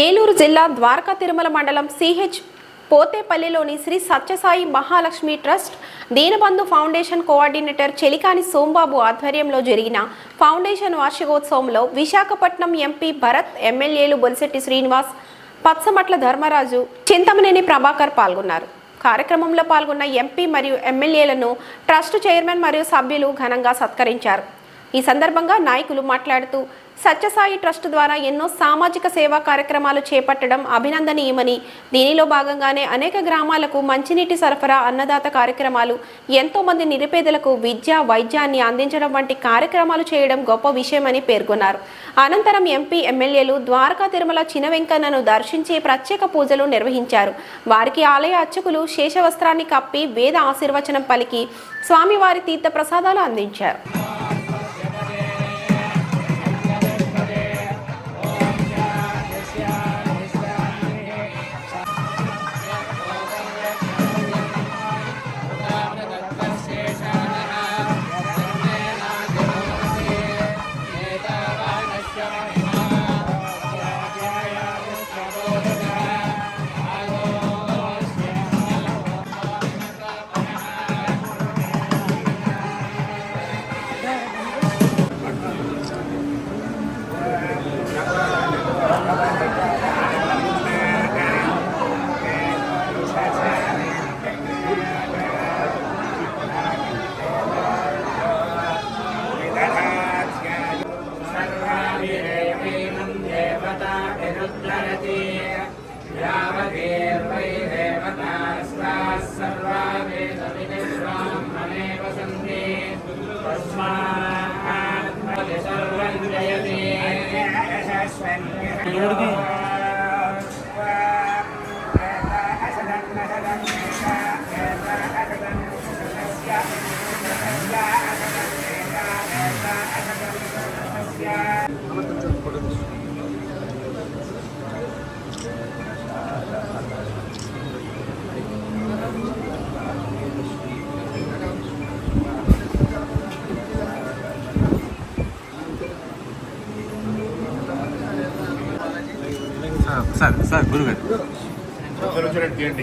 ఏలూరు జిల్లా ద్వారకా తిరుమల మండలం CH పోతేపల్లిలోని Sri Satyasai Mahalakshmi trust Deenabandhu foundation coordinator Chelikani Sombabu ఆధ్వర్యంలో జరిగిన ఫౌండేషన్ వార్షికోత్సవంలో విశాఖపట్నం ఎంపీ భరత్ ఎమ్మెల్యేలు బొలిశెట్టి శ్రీనివాస్ పచ్చమట్ల ధర్మరాజు చింతమనేని ప్రభాకర్ పాల్గొన్నారు. కార్యక్రమంలో పాల్గొన్న ఎంపీ మరియు ఎమ్మెల్యేలను ట్రస్ట్ చైర్మన్ మరియు సభ్యులు ఘనంగా సత్కరించారు. ఈ సందర్భంగా నాయకులు మాట్లాడుతూ సత్యసాయి ట్రస్ట్ ద్వారా ఎన్నో సామాజిక సేవా కార్యక్రమాలు చేపట్టడం అభినందనీయమని. దీనిలో భాగంగానే అనేక గ్రామాలకు మంచినీటి సరఫరా అన్నదాత కార్యక్రమాలు ఎంతోమంది నిరుపేదలకు విద్య వైద్యాన్ని అందించడం వంటి కార్యక్రమాలు చేయడం గొప్ప విషయమని పేర్కొన్నారు. అనంతరం ఎంపీ ఎమ్మెల్యేలు ద్వారకా తిరుమల చిన వెంకన్నను దర్శించి ప్రత్యేక పూజలు నిర్వహించారు. వారికి ఆలయ అర్చకులు శేషవస్త్రాన్ని కప్పి వేద ఆశీర్వచనం పలికి స్వామివారి తీర్థ ప్రసాదాలు అందించారు. సార్ సార్ గురుగారు. ఒకరు వచ్చినట్టు చేయండి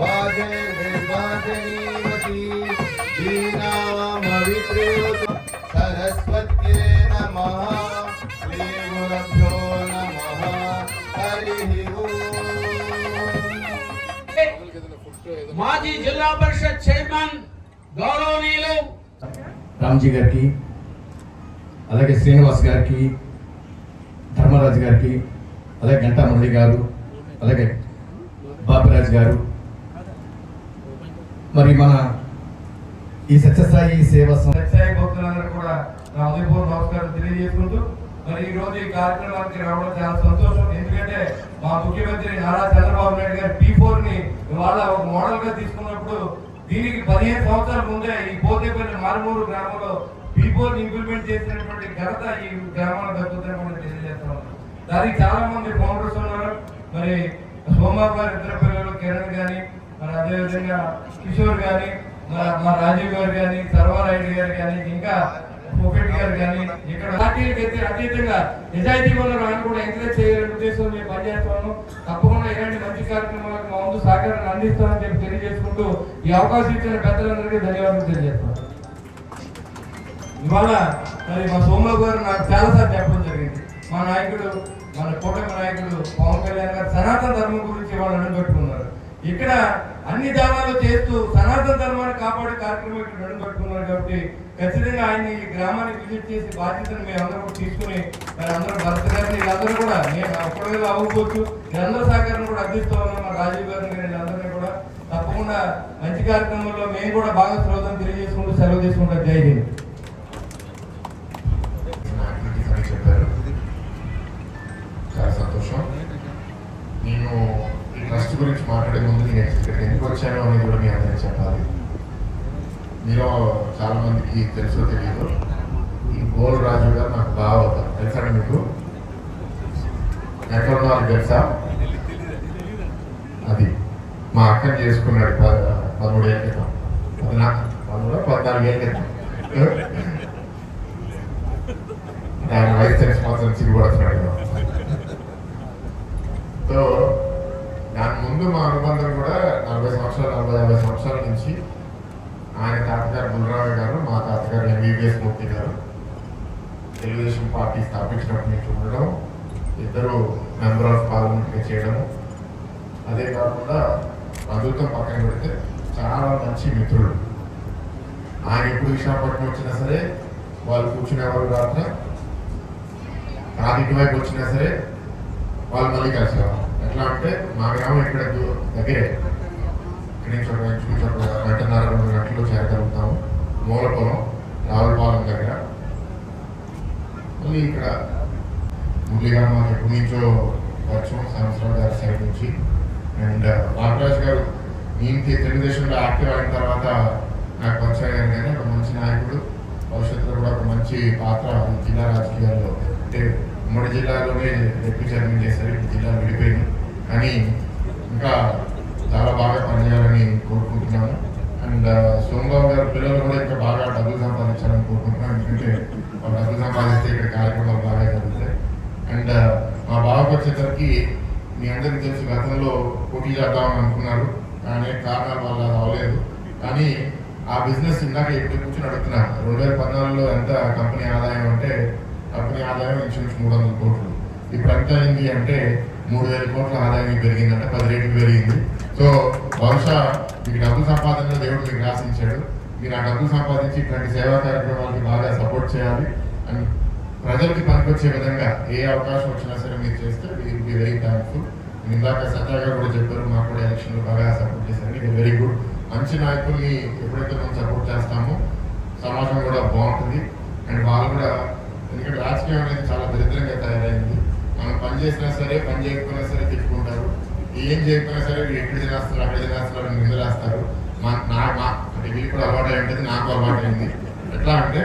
वाजे निर्वाचनीवती दीनामवित्रेतु सरस्वत्यै नमः श्रीगुरभ्यो नमः हरिः ओम् మాజీ జిల్లా పరిషత్ చైర్మన్ గౌరవనీయులు రామ్జీ గారికి అలాగే శ్రీనివాస్ గారికి ధర్మరాజు గారికి అలాగే గంటా మురళి గారు అలాగే బాపిరాజ్ గారు మరి మన ఈ సత్యసాయి సేవ సం- సత్యసాయి భక్తులందరూ కూడా నా ఉదయపూర్ నమస్కారం తెలియజేసుకుంటూ మరి ఈ రోజు ఈ కార్యక్రమానికి రావడం చాలా సంతోషం. ఎందుకంటే మా ముఖ్యమంత్రి నారా చంద్రబాబు నాయుడు గారు పీ ఫోర్ని ఇవాళ ఒక మోడల్గా తీసుకున్నప్పుడు దీనికి పదిహేను సంవత్సరాల ముందే ఈ పోతేపల్లి మారుమూరు గ్రామంలో పీ ఫోర్ ఇంప్లిమెంట్ చేసినటువంటి ఘనత ఈ గ్రామానికి దక్కుతుందని మనం తెలియజేస్తాం దానికి చాలా మంది ఫౌండర్స్ ఉన్నారు. మరి సోమవారం ఇద్దరు పిల్లలు కిరణ్ గాని మరి అదేవిధంగా కిషోర్ కానీ మా- రాజీవ్ గారు కానీ సర్వారాయుడు గారు కానీ ఇంకా పొకెట్ గారు కానీ ఇక్కడ పార్టీలకు అయితే అతీతంగా నిజాయితీ ఉన్నారు అని కూడా ఎంకరేజ్ చేయాలనే ఉద్దేశం మేము పనిచేస్తాము తప్పకుండా ఇలాంటి మంచి కార్యక్రమాలకు మా ముందు సహకారాన్ని అందిస్తామని చెప్పి తెలియజేసుకుంటూ ఈ అవకాశం ఇచ్చిన పెద్దలందరికీ ధన్యవాదాలు తెలియజేస్తాను ఇవాళ మరి మా సోమరావు గారు నాకు చాలాసార్లు చెప్పడం జరిగింది. మా నాయకుడు మన కూటమి నాయకుడు పవన్ కళ్యాణ్ గారు సనాతన ధర్మం గురించి ఇవాళ అడుగుపెట్టుకున్నారు. ఇక్కడ అన్ని దానాలు చేస్తూ సనాతన ధర్మాన్ని కాపాడే కార్యక్రమం ఇక్కడ నడుపెట్టుకున్నారు కాబట్టి ఖచ్చితంగా ఆయన ఈ గ్రామానికి విజిట్ చేసి బాధ్యతను మేము అందరూ కూడా తీసుకుని మరి అందరూ భరత్ గారిని వీళ్ళందరూ కూడా నేను ఒక్కడే అవ్వకపోవచ్చు వీళ్ళందరూ సహకారం కూడా అందిస్తూ ఉన్నాం మా రాజీవ్ గారిని వీళ్ళందరినీ కూడా. తప్పకుండా మంచి కార్యక్రమంలో మేము కూడా బాగా శ్రోతం తెలియజేసుకుంటూ సెలవు తీసుకుంటాం. జై హింద్. గురించి మాట్లాడే ముందు నేను ఇక్కడికి ఎందుకు వచ్చానో అనేది కూడా మీ అందరికీ చెప్పాలి. మీలో చాలా మందికి తెలుసో తెలియదు ఈ గోల్ రాజు గారు నాకు బాగా అవుతారు. తెలుసా మీకు? ఎక్కడ ఉన్నారు తెలుసా? అది మా అక్కని చేసుకున్నాడు ప- పదమూడు ఏళ్ళ క్రితం. పద్నాలుగు పదమూడు పద్నాలుగు ఏళ్ళ క్రితం. ఆయన వయసు తెలిసి మాత్రం సిగ్గుపడుతున్నాడు సో ముందు మా అనుబంధం కూడా నలభై సంవత్సరాలు నలభై యాభై సంవత్సరాల నుంచి ఆయన తాతగారు బుల్రావు గారు మా తాతగారు ఎంబీబీఎస్ మూర్తి గారు తెలుగుదేశం పార్టీ స్థాపించినప్పటి నుంచి ఉండడం ఇద్దరు మెంబర్ ఆఫ్ పార్లమెంట్గా చేయడం. అదే కాకుండా బంధుత్వం పక్కన పెడితే చాలా మంచి మిత్రులు. ఆయన ఎప్పుడు విశాఖపట్నం వచ్చినా సరే వాళ్ళు కూర్చునేవారు రాత్ర నాకు ఇటువైపు వచ్చినా సరే వాళ్ళు మళ్ళీ కలిసేవారు ఎట్లా అంటే మా గ్రామం ఇక్కడ దగ్గరే. ఇక్కడ నుంచి ఒక ఇంచుమించు ఒక గంటన్నర రెండు గంటలు చేరగలుగుతాము. మూలపొలం రావులపాలెం దగ్గర. మళ్ళీ ఇక్కడ మురళిగా మాకు ఎప్పటి నుంచో వచ్చాం సంవత్సరం గారి సైడ్ నుంచి. అండ్ బాలరాజ్ గారు నేను తెలుగుదేశంలో యాక్టివ్ అయిన తర్వాత నాకు పరిచయం అయ్యారు కానీ ఒక మంచి నాయకుడు. భవిష్యత్తులో కూడా ఒక మంచి పాత్ర జిల్లా రాజకీయాల్లో అంటే ఉమ్మడి జిల్లాలోనే డిప్యూటీ చైర్మన్ చేశారు ఇప్పుడు జిల్లా విడిపోయింది. కానీ ఇంకా చాలా బాగా పనిచేయాలని కోరుకుంటున్నాను అండ్ సోమబాబు గారు పిల్లలు కూడా ఇంకా బాగా డబ్బులు సంపాదించాలని కోరుకుంటున్నాను ఎందుకంటే వాళ్ళు డబ్బులు సంపాదిస్తే ఇక్కడ కార్యక్రమాలు బాగా జరుగుతాయి. అండ్ మా బావకు వచ్చేసరికి మీ అందరికీ తెలిసి గతంలో పోటీ చేద్దామని అనుకున్నారు. కానీ కారణాల వల్ల రావలేదు కానీ ఆ బిజినెస్ ఇందాక ఎప్పుడు కూర్చొని అడుగుతున్నా రెండు వేల పద్నాలుగులో ఎంత కంపెనీ ఆదాయం అంటే కంపెనీ ఆదాయం ఇంచుమించు మూడు వందల కోట్లు. ఇప్పుడు ఎంత అయింది అంటే మూడు వేల కోట్ల ఆదాయం పెరిగిందంటే పది రేట్లు పెరిగింది. సో బహుశా మీకు డబ్బు సంపాదనలో దేవుడు మీకు రాసించాడు మీరు ఆ డబ్బు సంపాదించి ఇట్లాంటి సేవా కార్యక్రమాలకి బాగా సపోర్ట్ చేయాలి. అండ్ ప్రజలకి పనికొచ్చే విధంగా ఏ అవకాశం వచ్చినా సరే మీరు చేస్తే విల్ బి వెరీ థ్యాంక్ఫుల్ ఇందాక సత్య కూడా చెప్పారు మాకు కూడా ఎలక్షన్లో బాగా సపోర్ట్ చేశారు ఇది వెరీ గుడ్ మంచి నాయకుల్ని ఎప్పుడైతే మనం సపోర్ట్ చేస్తామో సమాజం కూడా బాగుంటుంది. అండ్ వాళ్ళు కూడా ఎందుకంటే రాజకీయం అనేది చాలా దరిద్రంగా తయారైంది. మనం పని చేసినా సరే పని చేయకపోయినా సరే తిట్టుకుంటారు. ఏం చేయకపోయినా సరే వీళ్ళు ఎక్కడ తినేస్తున్నారు అక్కడ తినేస్తున్నారు అని నింద రాస్తారు? మా నా మా అంటే వీళ్ళు కూడా అలవాటు అయి నాకు అలవాటు అయింది ఎట్లా అంటే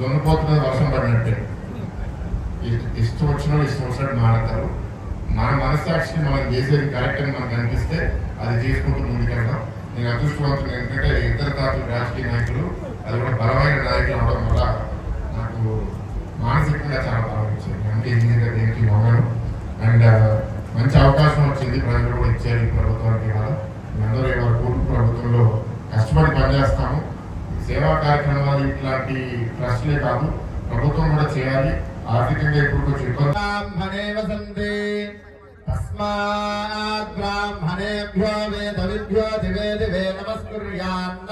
దొంగపోతున్నది వర్షం పడినట్టే. ఇష్టం వచ్చిన ఇష్టం వచ్చినట్టు మాట్లాడతారు మన మనస్సాక్షిని మనం చేసేది కరెక్ట్ అని మనకు అనిపిస్తే అది చేసుకుంటూ ముందుకెళ్దాం. నేను అదృష్టవంతుడు ఎందుకంటే ఇద్దరు తాతలు రాజకీయ నాయకులు అది కూడా బలమైన నాయకులు అవడం వల్ల నాకు మానసికంగా చాలా బాగా వచ్చేది అంటే ఇంజనీర్గా దేనికి మొగను అండ్ మంచి అవకాశం వచ్చింది. ప్రజలు కూడా ఇచ్చారు ఈ ప్రభుత్వానికి ఇవాళ అందరూ ఇవాళ కూర్పు ప్రభుత్వంలో కష్టపడి పనిచేస్తాము. సేవా కార్యక్రమాలు ఇట్లాంటి ట్రస్ట్లే కాదు. ప్రభుత్వం కూడా చేయాలి. ఆర్థికంగా ఇప్పుడు కొంచెం ఇబ్బంది. తస్మాత్ బ్రాహ్మణేభ్యో వేదవిభ్యో దివే దివే నమస్కుర్యాన్న